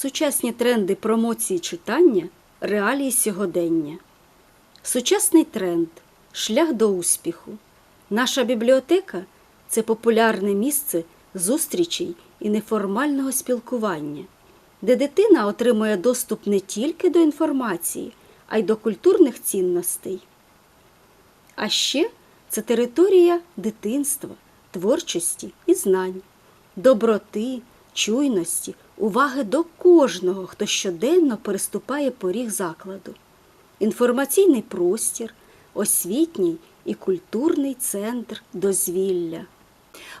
сучасні тренди промоції читання, реалії сьогодення. Сучасний тренд шлях до успіху. Наша бібліотека це популярне місце зустрічей і неформального спілкування, де дитина отримує доступ не тільки до інформації, а й до культурних цінностей. А ще це територія дитинства, творчості і знань, доброти, чуйності, уваги до кожного, хто щоденно переступає поріг закладу. Інформаційний простір, освітній і культурний центр дозвілля.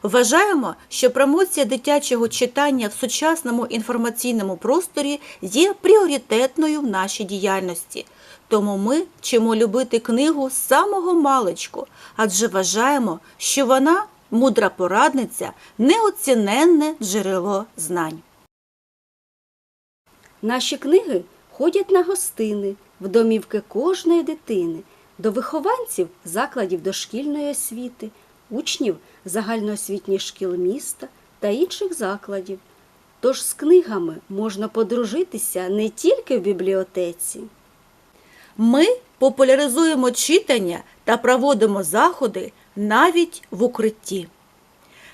Вважаємо, що промоція дитячого читання в сучасному інформаційному просторі є пріоритетною в нашій діяльності. Тому ми вчимо любити книгу з самого маличку, адже вважаємо, що вона мудра порадниця, неоціненне джерело знань. Наші книги ходять на гостини в домівки кожної дитини, до вихованців закладів дошкільної освіти, учнів загальноосвітніх шкіл міста та інших закладів. Тож з книгами можна подружитися не тільки в бібліотеці. Ми популяризуємо читання та проводимо заходи навіть в укритті.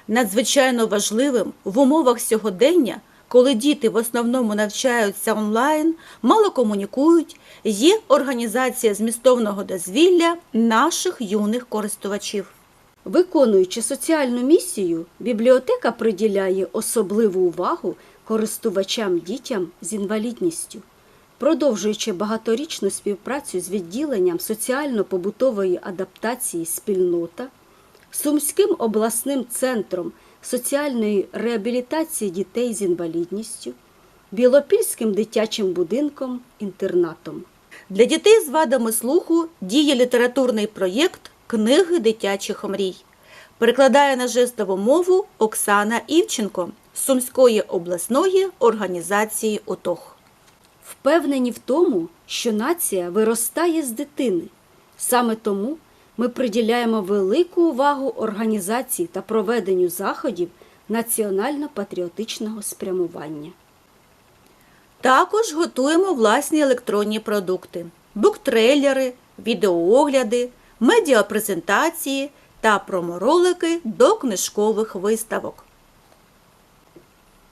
Надзвичайно важливим в умовах сьогодення, коли діти в основному навчаються онлайн, мало комунікують, є організація змістовного дозвілля наших юних користувачів. Виконуючи соціальну місію, бібліотека приділяє особливу увагу користувачам дітям з інвалідністю. Продовжуючи багаторічну співпрацю з відділенням соціально-побутової адаптації спільнота, Сумським обласним центром соціальної реабілітації дітей з інвалідністю, Білопільським дитячим будинком інтернатом. Для дітей з вадами слуху діє літературний проєкт Книги дитячих мрій. Перекладає на жестову мову Оксана Івченко з Сумської обласної організації ОТОГ. Впевнені в тому, що нація виростає з дитини. Саме тому ми приділяємо велику увагу організації та проведенню заходів національно-патріотичного спрямування. Також готуємо власні електронні продукти, буктрейлери, відеоогляди, медіапрезентації та проморолики до книжкових виставок.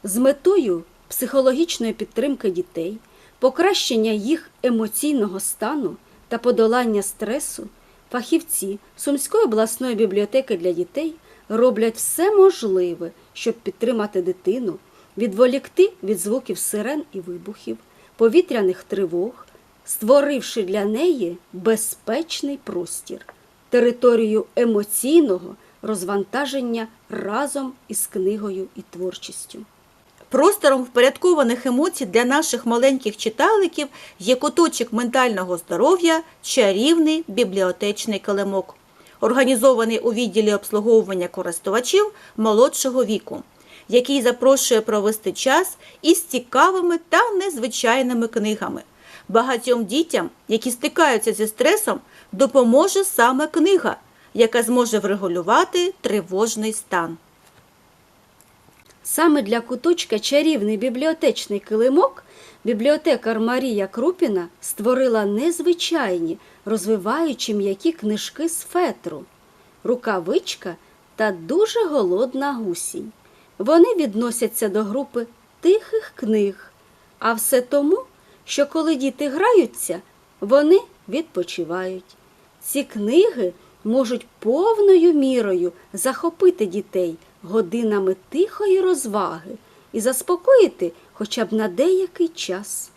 З метою психологічної підтримки дітей, покращення їх емоційного стану та подолання стресу, фахівці Сумської обласної бібліотеки для дітей роблять все можливе, щоб підтримати дитину, відволікти від звуків сирен і вибухів, повітряних тривог, створивши для неї безпечний простір, територію емоційного розвантаження разом із книгою і творчістю. Простором впорядкованих емоцій для наших маленьких читаликів є куточок ментального здоров'я чарівний бібліотечний килимок, організований у відділі обслуговування користувачів молодшого віку, який запрошує провести час із цікавими та незвичайними книгами. Багатьом дітям, які стикаються зі стресом, допоможе саме книга, яка зможе врегулювати тривожний стан. Саме для куточка чарівний бібліотечний килимок бібліотекар Марія Крупіна створила незвичайні, розвиваючі м'які книжки з фетру, рукавичка та дуже голодна гусінь. Вони відносяться до групи тихих книг, а все тому, що коли діти граються, вони відпочивають. Ці книги можуть повною мірою захопити дітей годинами тихої розваги і заспокоїти хоча б на деякий час.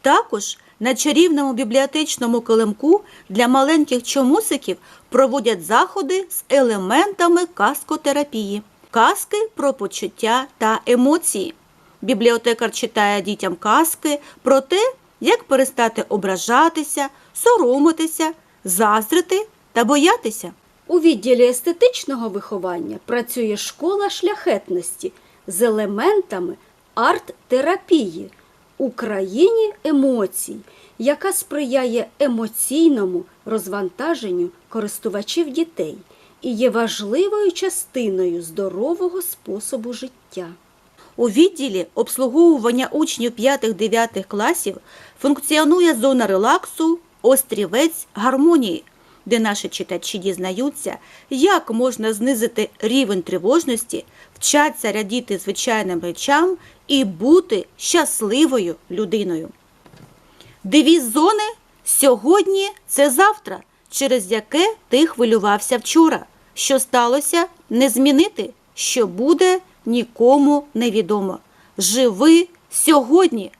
Також на чарівному бібліотечному килимку для маленьких чомусиків проводять заходи з елементами каскотерапії, казки про почуття та емоції. Бібліотекар читає дітям казки про те, як перестати ображатися, соромитися, заздрити та боятися. У відділі естетичного виховання працює школа шляхетності з елементами арт-терапії Україні емоцій, яка сприяє емоційному розвантаженню користувачів дітей і є важливою частиною здорового способу життя. У відділі обслуговування учнів 5-9 класів функціонує зона релаксу Острівець гармонії, де наші читачі дізнаються, як можна знизити рівень тривожності, вчаться радіти звичайним речам і бути щасливою людиною. Девіз зони сьогодні це завтра, через яке ти хвилювався вчора. Що сталося, не змінити, що буде, нікому невідомо. Живи сьогодні.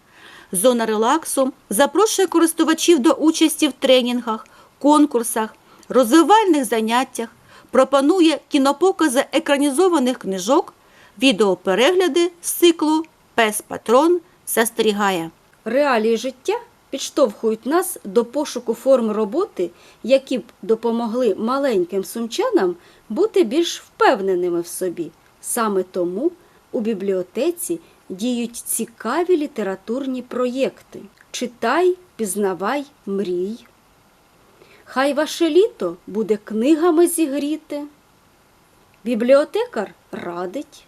Зона релаксу запрошує користувачів до участі в тренінгах, конкурсах, розвивальних заняттях, пропонує кінопокази екранізованих книжок, відеоперегляди з циклу Пес Патрон застерігає. Реалії життя підштовхують нас до пошуку форм роботи, які б допомогли маленьким сумчанам бути більш впевненими в собі. Саме тому у бібліотеці діють цікаві літературні проєкти. Читай, пізнавай, мрій. Хай ваше літо буде книгами зігріте. Бібліотекар радить.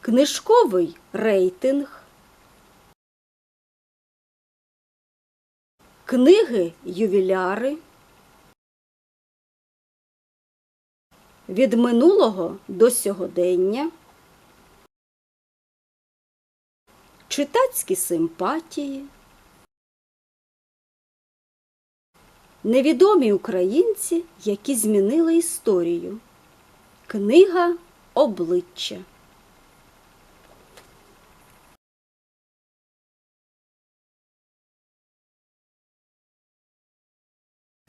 Книжковий рейтинг. Книги ювіляри. Від минулого до сьогодення. Читацькі симпатії. Невідомі українці, які змінили історію. Книга обличчя.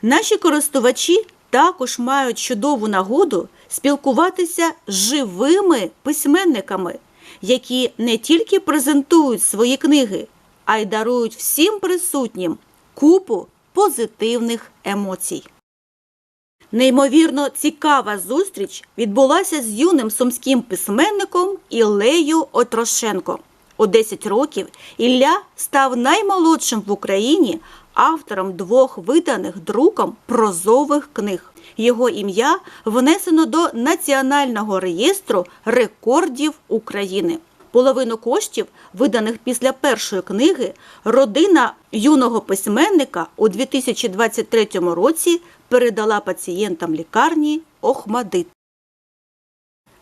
Наші користувачі також мають чудову нагоду спілкуватися з живими письменниками, які не тільки презентують свої книги, а й дарують всім присутнім купу позитивних емоцій. Неймовірно цікава зустріч відбулася з юним сумським письменником Іллею Отрошенко. У 10 років Ілля став наймолодшим в Україні автором двох виданих друком прозових книг. Його ім'я внесено до Національного реєстру рекордів України. Половину коштів, виданих після першої книги, родина юного письменника у 2023 році передала пацієнтам лікарні Охмадит.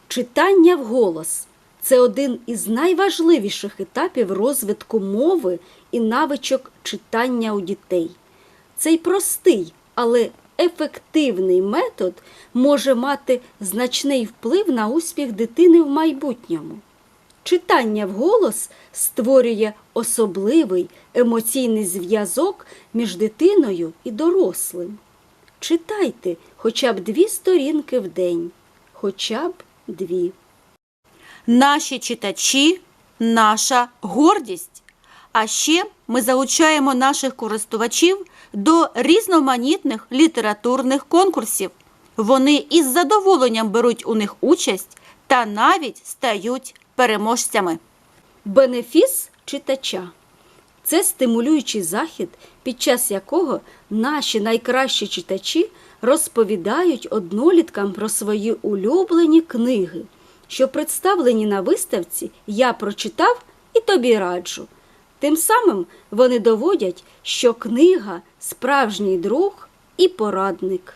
Читання вголос це один із найважливіших етапів розвитку мови і навичок читання у дітей. Цей простий, але ефективний метод може мати значний вплив на успіх дитини в майбутньому. Читання вголос створює особливий емоційний зв'язок між дитиною і дорослим. Читайте хоча б дві сторінки в день, хоча б дві. Наші читачі наша гордість. А ще ми залучаємо наших користувачів до різноманітних літературних конкурсів. Вони із задоволенням беруть у них участь та навіть стають переможцями. Бенефіс читача це стимулюючий захід, під час якого наші найкращі читачі розповідають одноліткам про свої улюблені книги, що представлені на виставці Я прочитав і тобі раджу. Тим самим вони доводять, що книга справжній друг і порадник.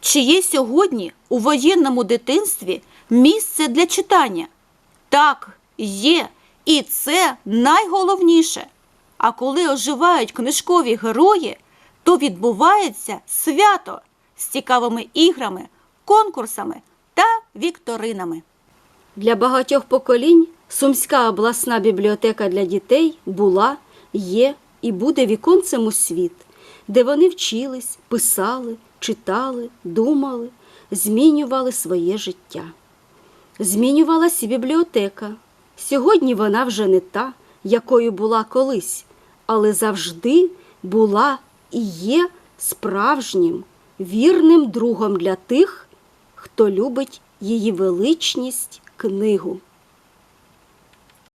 Чи є сьогодні у воєнному дитинстві місце для читання? Так, є, і це найголовніше. А коли оживають книжкові герої, то відбувається свято з цікавими іграми, конкурсами та вікторинами. Для багатьох поколінь Сумська обласна бібліотека для дітей була, є і буде віконцем у світ, де вони вчились, писали, читали, думали, змінювали своє життя. Змінювалась бібліотека. Сьогодні вона вже не та, якою була колись, але завжди була і є справжнім, вірним другом для тих, хто любить її величність книгу.